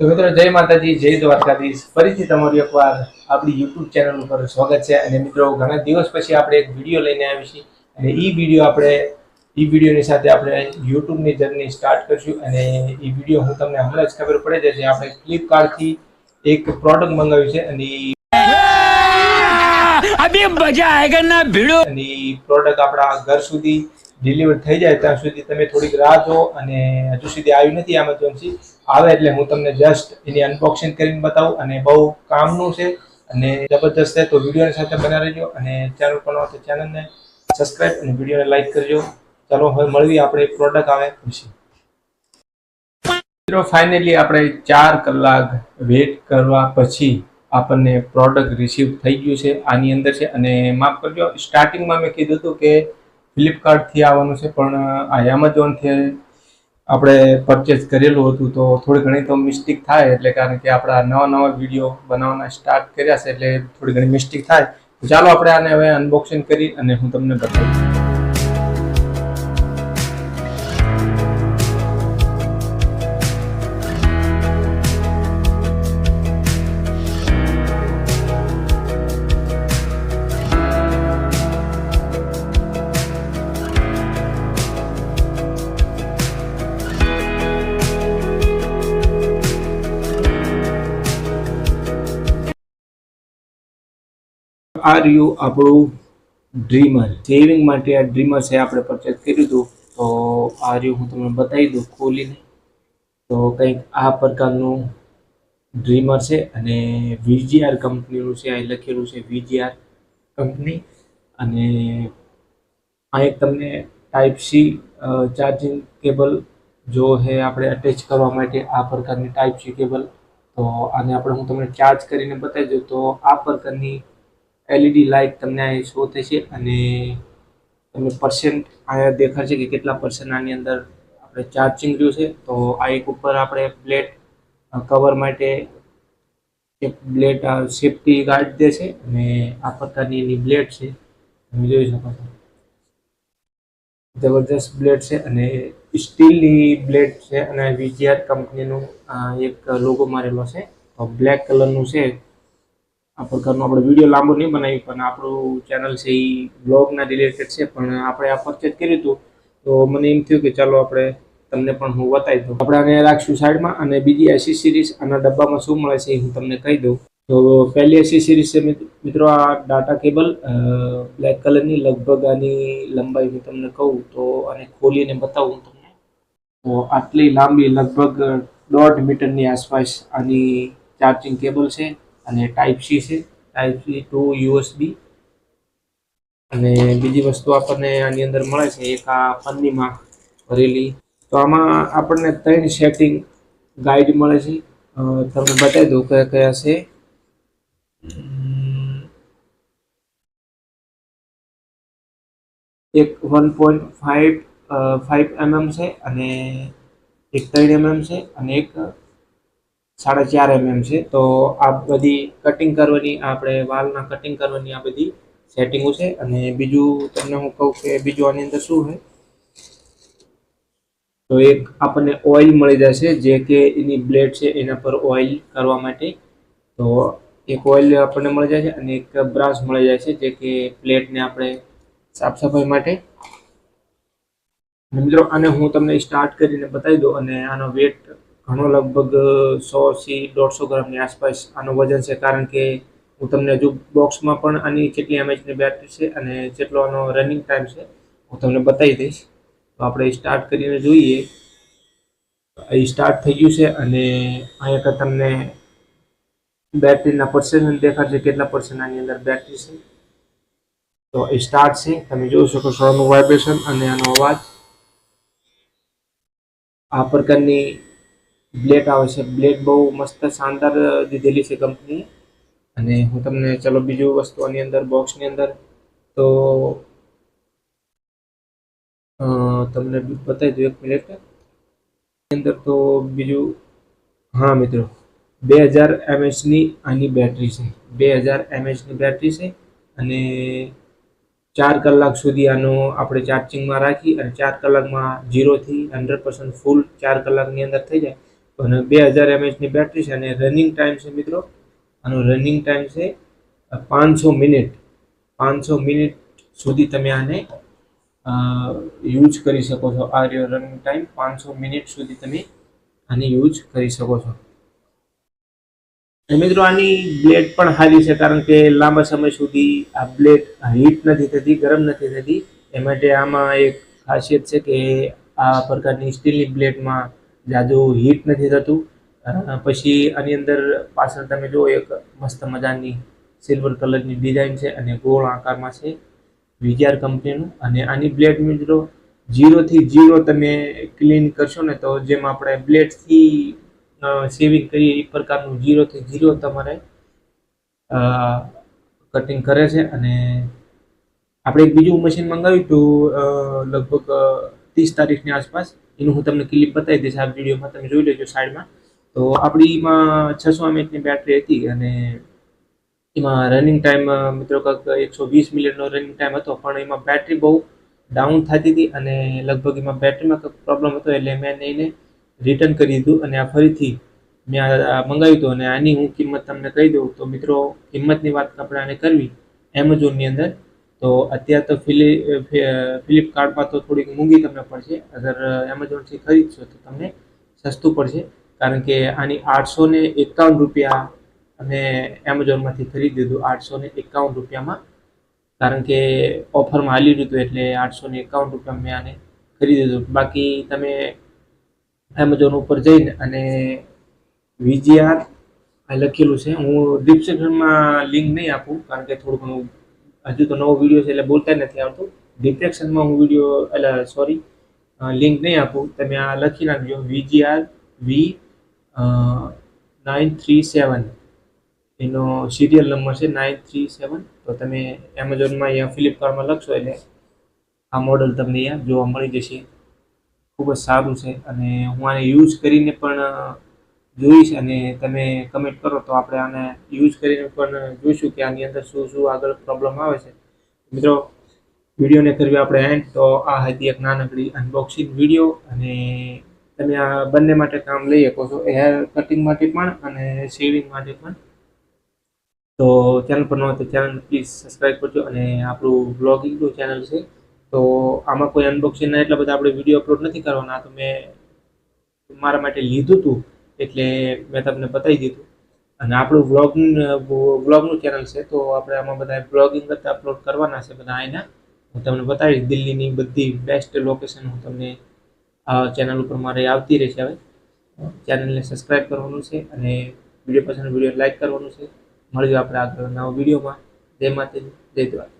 તો મિત્રો જય માતાજી જય દ્વારકાધીશ. ફરીથી તમારી એકવાર આપણી યુટ્યુબ ચેનલ ઉપર સ્વાગત છે. અને મિત્રો ઘણા દિવસ પછી આપણે એક વીડિયો લઈને આવી છીએ. અને એ વીડિયો આપણે એ વિડીયોની સાથે આપણે યુટ્યુબની જર્ની સ્ટાર્ટ કરીશું. અને એ વીડિયો હું તમને હમણાં જ ખબર પડે છે આપણે ફ્લિપકાર્ટથી એક પ્રોડક્ટ મંગાવ્યું છે. અને અને પ્રોડક્ટ આપણા ઘર સુધી ડિલિવર થઈ જાય ત્યાં સુધી તમે થોડીક રાહ જો અને હજુ સુધી આવ્યું નથી એમરજન્સી આવે એટલે હું તમને જસ્ટ એની અનબોક્સિંગ કરીને બતાવું અને બહુ કામનું છે અને જબરદસ્ત છે તો વિડીયોની સાથે બના રહેજો અને ચેનલ પર તો ચેનલને સબસ્ક્રાઈબ અને વિડીયોને લાઈક કરજો. ચાલો, હવે મળવી આપણે પ્રોડક્ટ આવે પછી મિત્રો ફાઇનલી આપણે ચાર કલાક વેટ કરવા પછી આપણને પ્રોડક્ટ રિસીવ થઈ ગયું છે, આની અંદર છે અને માફ કરજો સ્ટાર્ટિંગમાં મેં કીધું હતું કે ફ્લિપકાર્ટથી આવવાનું છે, પણ, આ એમેઝોનથી આપણે પરચેસ કરેલું હતું, તો થોડી ઘણી તો મિસ્ટેક થાય, એટલે કારણ કે આપણા નવા નવા વીડિયો બનાવવાના સ્ટાર્ટ કર્યા છે, એટલે થોડી ઘણી મિસ્ટેક થાય. ચાલો આપણે આને હવે અનબોક્સિંગ કરી અને હું તમને બતાવું. આ રહ્યું આપણું ડ્રીમર. સેવિંગ માટે આ ડ્રીમર છે, આપણે પરચેસ કર્યું હતું. તો આ રહ્યું હું તમને બતાવી દઉં ખોલીને. તો કંઈક આ પ્રકારનું ડ્રીમર છે અને વીજીઆર કંપનીનું છે, અહીં લખેલું છે વીજીઆર કંપની. અને આ એક તમને ટાઈપ સી ચાર્જિંગ કેબલ જો હે આપણે અટેચ કરવા માટે આ પ્રકારની ટાઈપ સી કેબલ તો આને આપણે હું તમને ચાર્જ કરીને બતાવી દઉં. તો આ પ્રકારની એલઈડી લાઇટ તમને અહીં શો થશે અને તમને પર્સન્ટ અહીંયા દેખાડશે કે કેટલા પર્સન્ટ આની અંદર આપણે ચાર્જિંગ રહ્યું છે. તો આ એક ઉપર આપણે પ્લેટ કવર માટે એક બ્લેડ સેફટી ગાર્ડ દે છે અને આ પ્રકારની એની બ્લેડ છે. તમે જોઈ શકો છો. જબરદસ્ત બ્લેડ છે અને સ્ટીલની બ્લેડ છે અને વીજીઆર કંપનીનું એક લોગો મારેલો છે. બ્લેક કલરનું છે. આ પ્રકારનો આપણે વીડિયો લાંબો નહીં બનાવી પણ આપણું ચેનલ છે એ બ્લોગના રિલેટેડ છે, પણ આપણે આ પરચેજ કર્યું હતું, તો મને એમ થયું કે ચાલો આપણે તમને પણ હું બતાવી દઉં. આપણે આને રાખશું સાઈડમાં અને બીજી એસી સિરીઝ આના ડબ્બામાં શું મળે છે એ હું તમને કહી દઉં. તો પહેલી એસી સિરીઝ છે મિત્રો આ ડાટા કેબલ બ્લેક કલરની લગભગ આની લંબાઈ હું તમને કહું તો આને ખોલીને બતાવું તમને. તો આટલી લાંબી લગભગ દોઢ મીટરની આસપાસ આની ચાર્જિંગ કેબલ છે. અને ટાઈપ સી છે ટાઈપ સી ટુ યુએસબી અને બીજી વસ્તુ આપણને આની અંદર મળે છે, એક આ પન્નીમાં ભરેલી. તો આમાં આપણને ત્રણ સેટિંગ ગાઈડ મળે છે. તમને બતાવી દઉં કયા કયા છે. એક one point five five MM છે અને એક ત્રણ એમએમ છે અને એક સાડા ચાર એમએમ છે. તો આ બધી કટિંગ કરવાની, આપણે વાલના કટિંગ કરવાની આ બધી સેટિંગો છે. અને બીજું તમને હું કહું કે બીજું આની અંદર શું છે? તો એક આપણને ઓઇલ મળી જશે, જે કે એની બ્લેડ છે, એના પર ઓઇલ કરવા માટે. તો એક ઓઇલ આપણને મળી જાય છે અને એક બ્રાશ મળી જાય છે, જે કે પ્લેટને આપણે સાફ સફાઈ માટે. મિત્રો, આને હું તમને સ્ટાર્ટ કરીને બતાવી દઉં અને આનો વેટ ઘણો લગભગ સો થી દોઢસો ગ્રામની આસપાસ આનું વજન છે. કારણ કે હું તમને હજુ બોક્સમાં પણ આની કેટલી એમએચની બેટરી છે અને જેટલો આનો રનિંગ ટાઈમ છે, હું તમને બતાવી દઈશ. તો આપણે સ્ટાર્ટ કરીને જોઈએ. અહીં સ્ટાર્ટ થઈ ગયું છે અને અહીંયા તમને બેટરીના પર્સન્ટ દેખાડશે કેટલા પર્સન્ટ આની અંદર બેટરી છે. તો એ સ્ટાર્ટ છે. તમે જોઈ શકો છો આનું વાઇબ્રેશન અને આનો અવાજ. આ પ્રકારની બ્લેડ આવે છે. બ્લેડ બહુ મસ્ત શાનદાર દીધેલી છે કંપનીએ અને હું તમને, ચલો બીજું વસ્તુ આની અંદર, બોક્સની અંદર, તો તમને બતાવી દઉં એક મિનિટ. અંદર તો બીજું, હા મિત્રો, બે હજાર એમએચની આની બેટરી છે. બે હજાર એમએચની બેટરી છે અને ચાર કલાક સુધી આનો આપણે ચાર્જિંગમાં રાખી અને ચાર કલાકમાં જીરોથી હંડ્રેડ પર્સન્ટ ફૂલ ચાર કલાકની અંદર થઈ જાય. અને બે હજાર એમએચની બેટરી છે અને રનિંગ ટાઈમ છે મિત્રો. આનો રનિંગ ટાઈમ છે પાંચસો મિનિટ. પાંચસો મિનિટ સુધી તમે આને યુઝ કરી શકો છો. આ રહ્યો રનિંગ ટાઈમ પાંચસો મિનિટ સુધી તમે આને યુઝ કરી શકો છો. મિત્રો, આની બ્લેડ પણ સારી છે, કારણ કે લાંબા સમય સુધી આ બ્લેડ હીટ નથી થતી, ગરમ નથી થતી. એ માટે આમાં એક ખાસિયત છે કે આ પ્રકારની સ્ટીલની બ્લેડમાં જાજુ હીટ નથી થતું. પછી આની અંદર પાછળ તમે જુઓ, એક મસ્ત મજાની સિલ્વર કલરની ડિઝાઇન છે અને ગોળ આકારમાં છે વિજાર કંપનીનું. અને આની બ્લેડ મિત્રો જીરોથી જીરો તમે ક્લીન કરશો ને તો જેમ આપણે બ્લેડથી સેવિંગ કરીએ એ પ્રકારનું જીરોથી જીરો તમારે કટિંગ કરે છે. અને આપણે એક બીજું મશીન મંગાવ્યું હતું લગભગ ત્રીસ તારીખની આસપાસ. એનું હું તમને ક્લિપ બતાવી દઈશ. આ વિડીયોમાં તમે જોઈ લેજો સાઈડમાં. તો આપણીમાં છસો એમએચની બેટરી હતી અને એમાં રનિંગ ટાઈમ મિત્રો કંઈક એકસો વીસ મિનિટનો રનિંગ ટાઈમ હતો, પણ એમાં બેટરી બહુ ડાઉન થતી હતી અને લગભગ એમાં બેટરીમાં કંઈક પ્રોબ્લેમ હતો એટલે મેં એને રિટર્ન કરી દીધું અને આ ફરીથી મેં આ મંગાવ્યું હતું અને આની હું કિંમત તમને કહી દઉં. તો મિત્રો, કિંમતની વાત આપણે આને કરવી એમેઝોનની અંદર. તો અત્યારે તો ફિલિ ફ્લિપકાર્ટમાં તો થોડીક મોંઘી તમને પડશે. અગર એમેઝોનથી ખરીદશો તો તમને સસ્તું પડશે. કારણ કે આની આઠસો ને એકાવન રૂપિયા અમે એમેઝોનમાંથી ખરીદી દીધું. આઠસો ને એકાવન રૂપિયામાં. કારણ કે ઓફરમાં હાલી રહ્યું હતું એટલે આઠસો ને એકાવન રૂપિયા મેં આને ખરીદી દીધું. બાકી તમે એમેઝોન ઉપર જઈને અને વીજીઆર લખેલું છે. હું ડિસ્ક્રિપ્શનમાં લિંક નહીં આપું, કારણ કે થોડું ઘણું હજુ તો નવો વીડિયો છે એટલે બોલતા નથી આવતું. ડિસ્ક્રિપ્શનમાં હું વીડિયો એટલે સોરી લિંક નહીં આપું. તમે આ લખી નાખજો. વીજીઆર વી નાઇન થ્રી સેવન એનો સિરિયલ નંબર છે નાઇન થ્રી સેવન તો તમે એમેઝોનમાં યા ફ્લિપકાર્ટમાં લખશો એટલે આ મોડલ તમને અહીંયા જોવા મળી જશે. ખૂબ જ સારું છે અને હું આને યુઝ કરીને પણ જોઈશ અને તમે કમેન્ટ કરો તો આપણે આને યુઝ કરીને પણ જોઈશું કે આની અંદર શું શું આગળ પ્રોબ્લેમ આવે છે. મિત્રો, વિડીયોને કરવી આપણે એન્ડ તો આ હતી એક નાનકડી અનબોક્સિંગ વીડિયો અને તમે આ બંને માટે કામ લઈ શકો છો. હેર કટિંગ માટે પણ અને શેવિંગ માટે પણ. તો ચેનલ પર ન હોય તો ચેનલ પ્લીઝ સબસ્ક્રાઈબ કરજો અને આપણું બ્લોગિંગનું ચેનલ છે. તો આમાં કોઈ અનબોક્સિંગના એટલા બધા આપણે વીડિયો અપલોડ નથી કરવાના. તો મેં મારા માટે લીધું હતું એટલે મેં તમને બતાવી દીધું. અને આપણું વ્લોગ વ્લોગનું ચેનલ છે, તો આપણે આમાં બધા બ્લોગિંગ કરતા અપલોડ કરવાના છે બધા અહીંના હું તમને બતાવીશ દિલ્હીની બધી બેસ્ટ લોકેશન હું તમને આ ચેનલ ઉપર મારે આવતી રહેશે હવે. ચેનલને સબસ્ક્રાઈબ કરવાનું છે અને વીડિયો પસંદ વીડિયો લાઇક કરવાનું છે. મળીએ આપણે આગળ નવા વિડીયોમાં જય માતાજી, જય દ્વારકા.